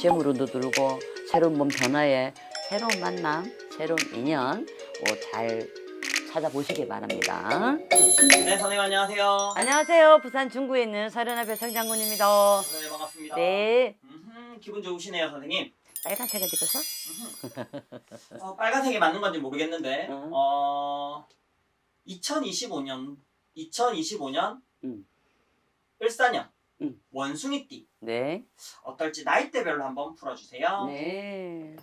재물운도 들고 새로운 몸 변화에 새로운 만남, 새로운 인연 어, 잘 찾아보시기 바랍니다. 네, 선생님 안녕하세요. 안녕하세요. 부산 중구에 있는 서련아 배 성장군입니다. 네, 반갑습니다. 네. 음흠, 기분 좋으시네요, 선생님. 빨간색을? 음흠. 어, 빨간색이 맞는 건지 모르겠는데, 어. 어, 2025년, 2025년, 음. 을사년, 음. 원숭이띠. 네. 어떨지 나이대별로 한번 풀어주세요. 네.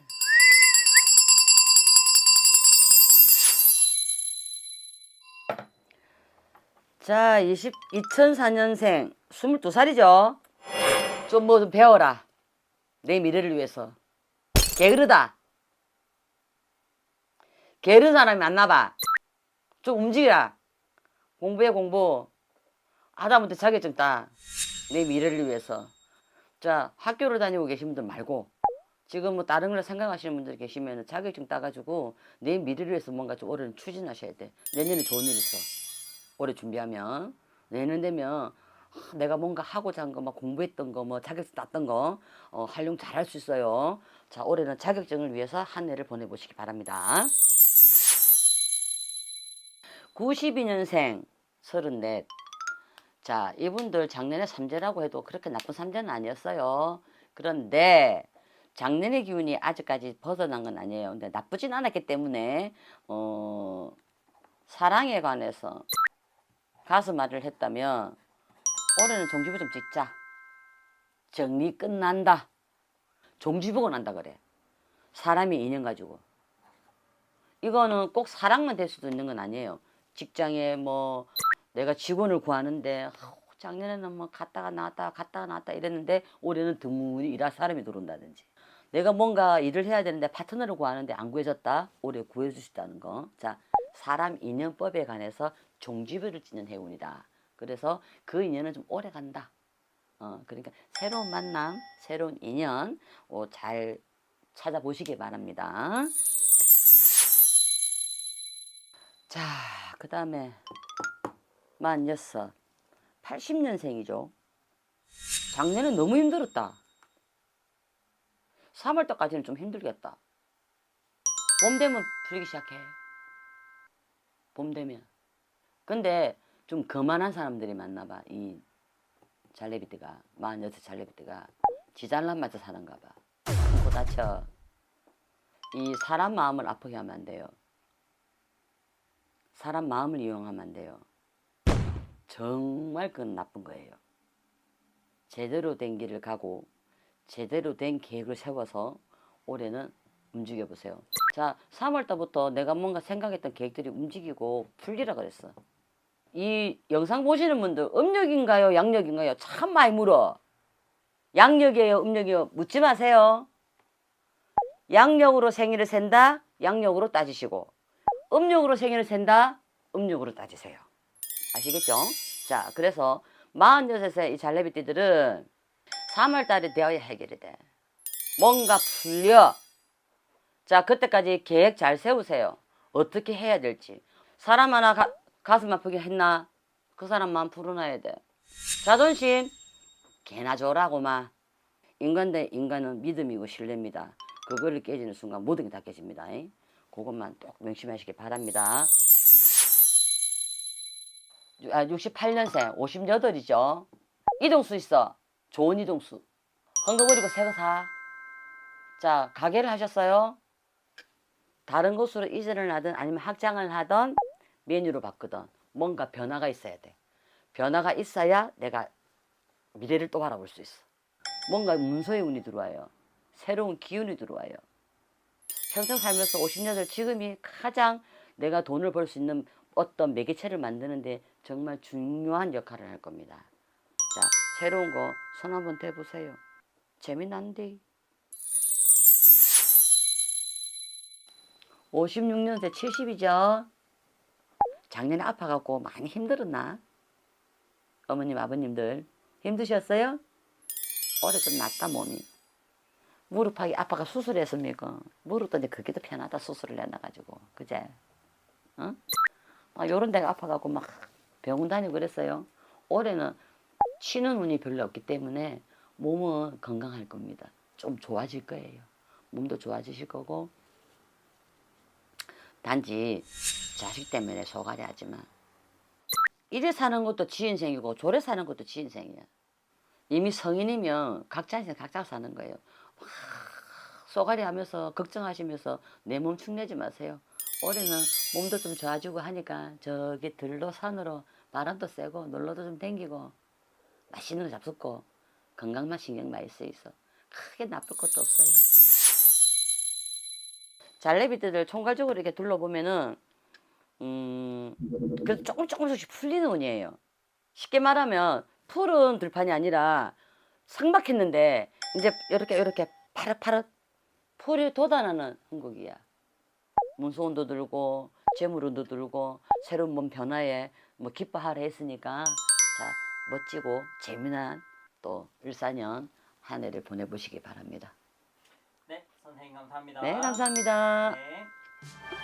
자, 20, 2004년생 22살이죠. 좀 뭐 좀 배워라. 내 미래를 위해서. 게으르다. 게으른 사람이 만나봐. 좀 움직이라. 공부해 공부. 하다못해 자격증 따. 내 미래를 위해서. 자, 학교를 다니고 계신 분들 말고 지금 뭐 다른 걸 생각하시는 분들 계시면 자격증 따가지고 내 미래를 위해서 뭔가 좀 올해는 추진하셔야 돼. 내년에 좋은 일 있어. 올해 준비하면 내년 되면 아, 내가 뭔가 하고자 한 거, 막 공부했던 거, 뭐 자격증 땄던 거 어, 활용 잘 할 수 있어요. 자, 올해는 자격증을 위해서 한 해를 보내보시기 바랍니다. 92년생 34. 자, 이분들 작년에 삼재라고 해도 그렇게 나쁜 삼재는 아니었어요. 그런데 작년의 기운이 아직까지 벗어난 건 아니에요. 근데 나쁘진 않았기 때문에 어, 사랑에 관해서 가서 말을 했다면 올해는 종지부 좀 찍자. 정리 끝난다. 종지부가 난다 그래. 사람이 인연 가지고. 이거는 꼭 사랑만 될 수도 있는 건 아니에요. 직장에 뭐 내가 직원을 구하는데 작년에는 뭐 갔다가 나왔다가 갔다가 나왔다 이랬는데 올해는 드문히 일할 사람이 들어온다든지 내가 뭔가 일을 해야 되는데 파트너를 구하는데 안 구해졌다 올해 있다는 거. 자 사람 인연법에 관해서 종지부를 찍는 해운이다. 그래서 그 인연은 좀 오래 간다. 어 그러니까 새로운 만남, 새로운 인연 어, 잘 찾아보시기 바랍니다. 자, 그 다음에 만여섯, 80년생이죠. 작년에 너무 힘들었다. 3월달까지는 좀 힘들겠다. 봄 되면 풀리기 시작해. 봄 되면. 근데 좀 거만한 사람들이 많나 봐. 이 잘레비트가, 46 잘레비트가 지잘난 맞아 사는가 봐. 코 다쳐. 이 사람 마음을 아프게 하면 안 돼요. 사람 마음을 이용하면 안 돼요. 정말 그건 나쁜 거예요. 제대로 된 길을 가고 제대로 된 계획을 세워서 올해는 움직여 보세요. 자, 3월 달부터 내가 뭔가 생각했던 계획들이 움직이고 풀리라 그랬어. 이 영상 보시는 분들 음력인가요, 양력인가요? 참 많이 물어. 양력이에요, 음력이요? 묻지 마세요. 양력으로 생일을 센다, 양력으로 따지시고 음력으로 생일을 센다, 음력으로 따지세요. 아시겠죠? 자, 그래서 46세 이 잘레비띠들은 3월 달에 되어야 해결이 돼. 뭔가 풀려. 자, 그때까지 계획 잘 세우세요. 어떻게 해야 될지. 사람 하나 가, 가슴 아프게 했나? 그 사람 마음 풀어놔야 돼. 자존심, 개나 줘라고 마. 인간 대 인간은 믿음이고 신뢰입니다. 그거를 깨지는 순간 모든 게 다 깨집니다. 잉? 그것만 꼭 명심하시기 바랍니다. 아, 68년생, 58이죠. 이동수 있어. 좋은 이동수. 헝거버리고 새거 사. 자, 가게를 하셨어요? 다른 곳으로 이전을 하든 아니면 확장을 하던 메뉴로 바꾸던 뭔가 변화가 있어야 돼. 변화가 있어야 내가 미래를 또 바라볼 수 있어. 뭔가 문서의 운이 들어와요. 새로운 기운이 들어와요. 평생 살면서 50년을 지금이 가장 내가 돈을 벌 수 있는 어떤 매개체를 만드는데 정말 중요한 역할을 할 겁니다. 자, 새로운 거 손 한번 대보세요. 재미난데. 56년생 70이죠. 작년에 아파갖고 많이 힘들었나? 어머님, 아버님들 힘드셨어요? 올해 좀 낫다 몸이. 무릎하기 아빠가 수술했습니까? 무릎도 이제 그게 더 편하다 수술을 해놔가지고 그제? 어? 막 요런 데가 아파갖고 막 병원 다니고 그랬어요. 올해는 치는 운이 별로 없기 때문에 몸은 건강할 겁니다. 좀 좋아질 거예요. 몸도 좋아지실 거고 단지 자식 때문에 소갈이 하지만 이래 사는 것도 지 인생이고 저래 사는 것도 지 인생이야. 이미 성인이면 각자 인생 각자 사는 거예요. 와, 쏘가리 하면서 걱정하시면서 내 몸 축내지 마세요. 올해는 몸도 좀 좋아지고 하니까 저기 들로 산으로 바람도 쐬고 놀러도 좀 댕기고 맛있는 거 잡숫고 건강만 신경 많이 쓰이소. 크게 나쁠 것도 없어요. 잘래비들을 총괄적으로 이렇게 둘러보면은 음 그래도 조금 조금씩 풀리는 운이에요. 쉽게 말하면 푸른 들판이 아니라 상박했는데 이제 이렇게 이렇게 파릇파릇 풀이 돋아나는 한국이야. 문소운도 들고 재물운도 들고 새로운 몸 변화에 뭐 기뻐하라 했으니까 자 멋지고 재미난 또 일사년 한 해를 보내보시기 바랍니다. 네, 선생님 감사합니다. 네 감사합니다. 네.